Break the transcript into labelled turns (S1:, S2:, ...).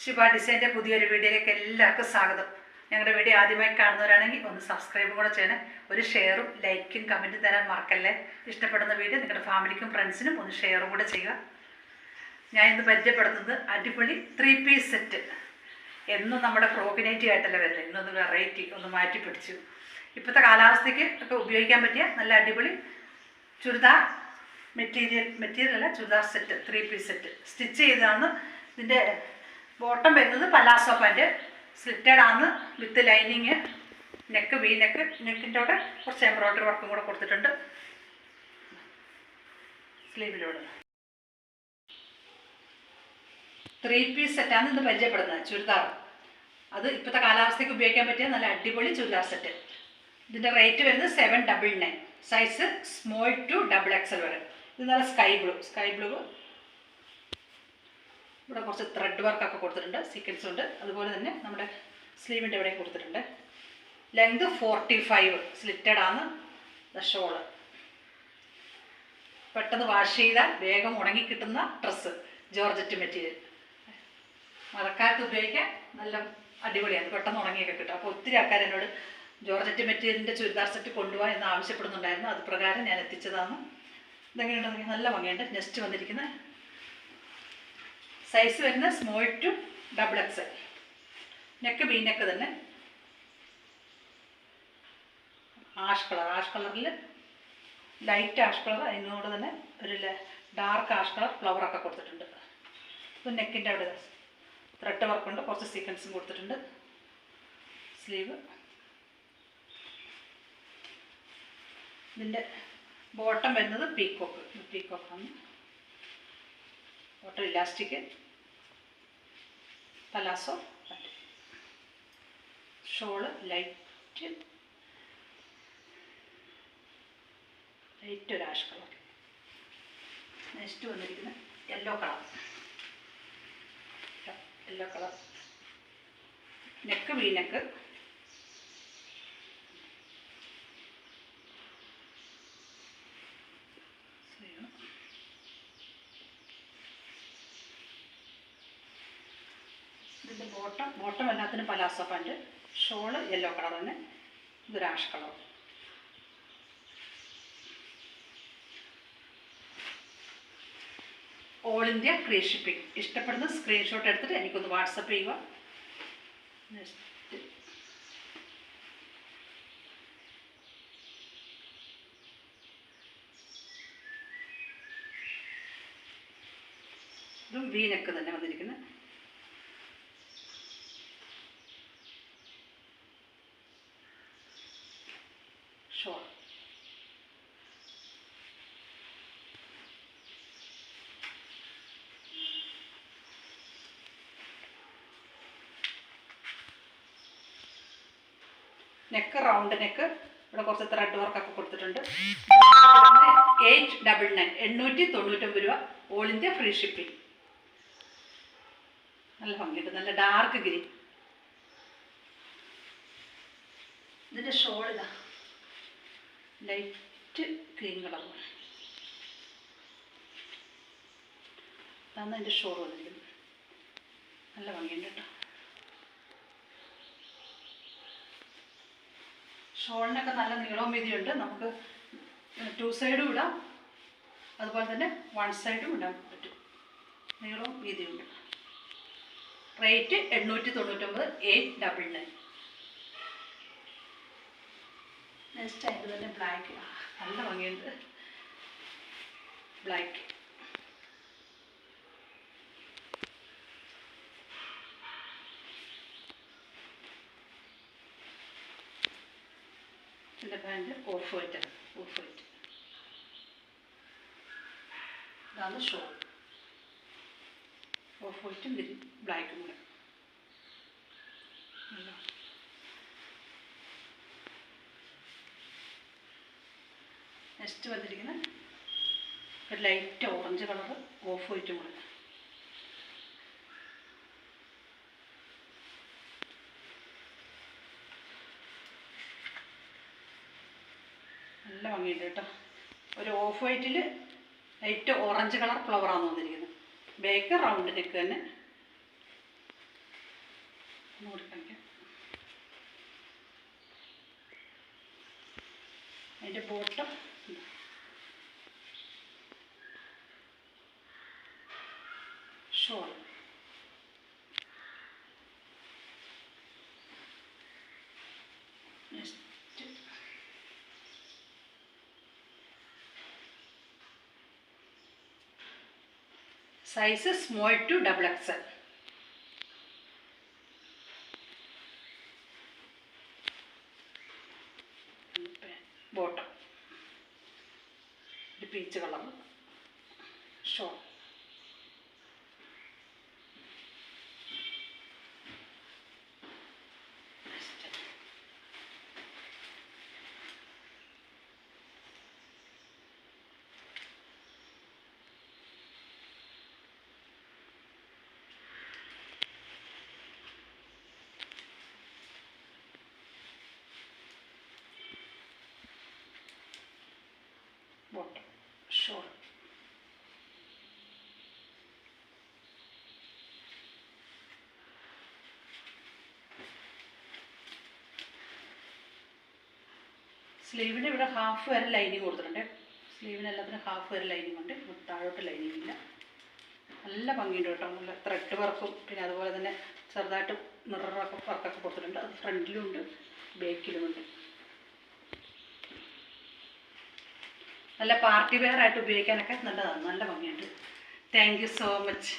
S1: ശിവ ഡിസൈന്റെ പുതിയൊരു വീഡിയോയിലേക്ക് എല്ലാവർക്കും സ്വാഗതം. ഞങ്ങളുടെ വീഡിയോ ആദ്യമായി കാണുന്നവരാണെങ്കിൽ ഒന്ന് സബ്സ്ക്രൈബും കൂടെ ചെയ്യണം. ഒരു ഷെയറും ലൈക്കും കമന്റും തരാൻ മറക്കല്ലേ. ഇഷ്ടപ്പെടുന്ന വീഡിയോ നിങ്ങളുടെ ഫാമിലിക്കും ഫ്രണ്ട്സിനും ഒന്ന് ഷെയറും കൂടെ ചെയ്യുക. ഞാൻ ഇന്ന് പരിചയപ്പെടുത്തുന്നത് അടിപൊളി ത്രീ പീസ് സെറ്റ് എന്നും നമ്മുടെ ഫ്രോക്കിനൈറ്റി ആയിട്ടല്ല വരുന്നത്. ഇന്നൊന്ന് വെറൈറ്റി ഒന്ന് മാറ്റി പിടിച്ചു. ഇപ്പോഴത്തെ കാലാവസ്ഥയ്ക്ക് ഒക്കെ ഉപയോഗിക്കാൻ പറ്റിയ നല്ല അടിപൊളി ചുരിദാർ മെറ്റീരിയൽ മെറ്റീരിയൽ അല്ല churidar set three piece set stitch ചെയ്താണ് ഇതിന്റെ ബോട്ടം വരുന്നത് palazzo pant സ്ലിറ്റഡാണ് with lining neck V neck നെക്കിന്റെ അവിടെ കുറച്ച് എംബ്രോയിഡറി വർക്കും കൂടെ കൊടുത്തിട്ടുണ്ട്. സ്ലീവിലൂടെ ത്രീ പീസ് സെറ്റാണ് ഇന്ന് പരിചയപ്പെടുന്നത് ചുരിദാർ. അത് ഇപ്പോഴത്തെ കാലാവസ്ഥയ്ക്ക് ഉപയോഗിക്കാൻ പറ്റിയ നല്ല അടിപൊളി ചുരിദാർ സെറ്റ് ഇതിന്റെ റേറ്റ് വരുന്നത് seven double nine size small to double XL വരെ. ഇത് നല്ല സ്കൈ ബ്ലൂ സ്കൈ ബ്ലൂ ഇവിടെ കുറച്ച് ത്രെഡ് വർക്കൊക്കെ കൊടുത്തിട്ടുണ്ട് സീക്വൻസ് ഉണ്ട്. അതുപോലെ തന്നെ നമ്മുടെ സ്ലീവിന്റെ ഇവിടെയും കൊടുത്തിട്ടുണ്ട്. ലെങ്ത് ഫോർട്ടി ഫൈവ് സ്ലിറ്റഡ് ആണ് ഷോൾ പെട്ടെന്ന് വാഷ് ചെയ്താൽ വേഗം ഉണങ്ങി കിട്ടുന്ന ഡ്രസ്സ് ജോർജറ്റ് മെറ്റീരിയൽ മഴക്കാലത്ത് ഉപയോഗിക്കാൻ നല്ല അടിപൊളിയാണ്. പെട്ടെന്ന് ഉണങ്ങിയൊക്കെ കിട്ടും. അപ്പോൾ ഒത്തിരി ആൾക്കാർ എന്നോട് ജോർജറ്റ് മെറ്റീരിയലിന്റെ ചുരിദാർ സെറ്റ് കൊണ്ടുപോകാൻ എന്ന് ആവശ്യപ്പെടുന്നുണ്ടായിരുന്നു. അത് പ്രകാരം ഞാൻ എത്തിച്ചതാണ്. ഇതെങ്ങനെയുണ്ടെങ്കിൽ നല്ല ഭംഗിയുണ്ട്. നെക്സ്റ്റ് വന്നിരിക്കുന്ന സൈസ് വരുന്ന small to double X neck V neck തന്നെ. ആഷ് കളർ ആഷ് കളറിൽ ലൈറ്റ് ആഷ് കളർ അതിനോട് തന്നെ ഒരു ഡാർക്ക് ആഷ് കളർ ഫ്ലവറൊക്കെ കൊടുത്തിട്ടുണ്ട്. അപ്പോൾ നെക്കിന്റെ അവിടെ ത്രെഡ് വർക്കുണ്ട് കുറച്ച് സീക്വൻസും കൊടുത്തിട്ടുണ്ട്. സ്ലീവ് ഇതിന്റെ ബോട്ടം വരുന്നത് peacock പീക്കോക്കാണ് bottom elastic palazzo? Shawl light. Light ഒരു ആഷ് കളർ. നെക്സ്റ്റ് വന്നിരിക്കുന്ന yellow colour. Yellow colour. Neck V neck ഇതിന്റെ ബോട്ടം ബോട്ടം എല്ലാത്തിനും palazzo pant shawl yellow colour തന്നെ. ഇതൊരു ash colour all India free shipping ഇഷ്ടപ്പെടുന്ന screenshot എടുത്തിട്ട് എനിക്കൊന്ന് WhatsApp ചെയ്യുക. ഇതും വീനക്ക് തന്നെ വന്നിരിക്കുന്നത് ഷോൾ നെക്ക് റൗണ്ട് നെക്ക് ഇവിടെ കുറച്ച് ത്രെഡ് വർക്കൊക്കെ കൊടുത്തിട്ടുണ്ട്. എയ്റ്റ് ഡബിൾ നയൻ എണ്ണൂറ്റി തൊണ്ണൂറ്റൊമ്പത് രൂപ. ഓൾ ഇന്ത്യ ഫ്രീ ഷിപ്പിംഗ് നല്ല ഭംഗിയുണ്ട്. നല്ല ഡാർക്ക് ഗ്രീൻ ഇതിന്റെ ഷോൾ ഇതാ. ലൈറ്റ് ഗ്രീൻ കളർ അതാണ് അതിന്റെ ഷോൾ വന്നിരിക്കുന്നത്. നല്ല ഭംഗിയുണ്ട് കേട്ടോ. ഷോളിനൊക്കെ നല്ല നീളവും വീതിയുണ്ട്. നമുക്ക് ടു സൈഡും ഇടാം. അതുപോലെ തന്നെ വൺ സൈഡും ഇടാൻ പറ്റും. നീളവും വീതിയുണ്ട് റേറ്റ് എണ്ണൂറ്റി തൊണ്ണൂറ്റൊമ്പത് എയ്റ്റ് ഡബിൾ നയൻ നെക്സ്റ്റ് അതിന്റെ തന്നെ ബ്ലാക്ക് നല്ല ഭംഗിയുണ്ട്. ബ്ലാക്ക് പാന്റ് ഓഫ് വൈറ്റാണ് ഓഫ് വൈറ്റ് ഇതാണ് ഷോ ഓഫ് വൈറ്റും ബ്ലാക്കും കൂടെ നെക്സ്റ്റ് വന്നിരിക്കുന്ന ഒരു ലൈറ്റ് ഓറഞ്ച് കളർ ഓഫ് വൈറ്റും കൂടെ നല്ല ഭംഗിയുണ്ട് കേട്ടോ. ഒരു ഓഫ് വൈറ്റിൽ ലൈറ്റ് ഓറഞ്ച് കളർ ഫ്ലവറാണ് വന്നിരിക്കുന്നത് ബേക്ക് റൗണ്ട് നെക്ക് തന്നെ. അതിന്റെ bottom shawl next size small to double XL bottom peach colour shawl bottom shawl സ്ലീവിന് ഇവിടെ ഹാഫ് വരെ ലൈനിങ് കൊടുത്തിട്ടുണ്ട്. സ്ലീവിന് എല്ലാത്തിനും ഹാഫ് വരെ ലൈനിങ് ഉണ്ട്. താഴോട്ട് ലൈനിങ് ഇല്ല. നല്ല ഭംഗിയുണ്ട് കേട്ടോ. നല്ല ത്രെഡ് വർക്കും പിന്നെ അതുപോലെ തന്നെ ചെറുതായിട്ട് മിററൊക്കെ വർക്കൊക്കെ കൊടുത്തിട്ടുണ്ട്. അത് ഫ്രണ്ടിലും ഉണ്ട് ബാക്കിലും ഉണ്ട്. നല്ല പാർട്ടി വെയർ ആയിട്ട് ഉപയോഗിക്കാനൊക്കെ നല്ലതാണ്. നല്ല ഭംഗിയുണ്ട്. Thank you so much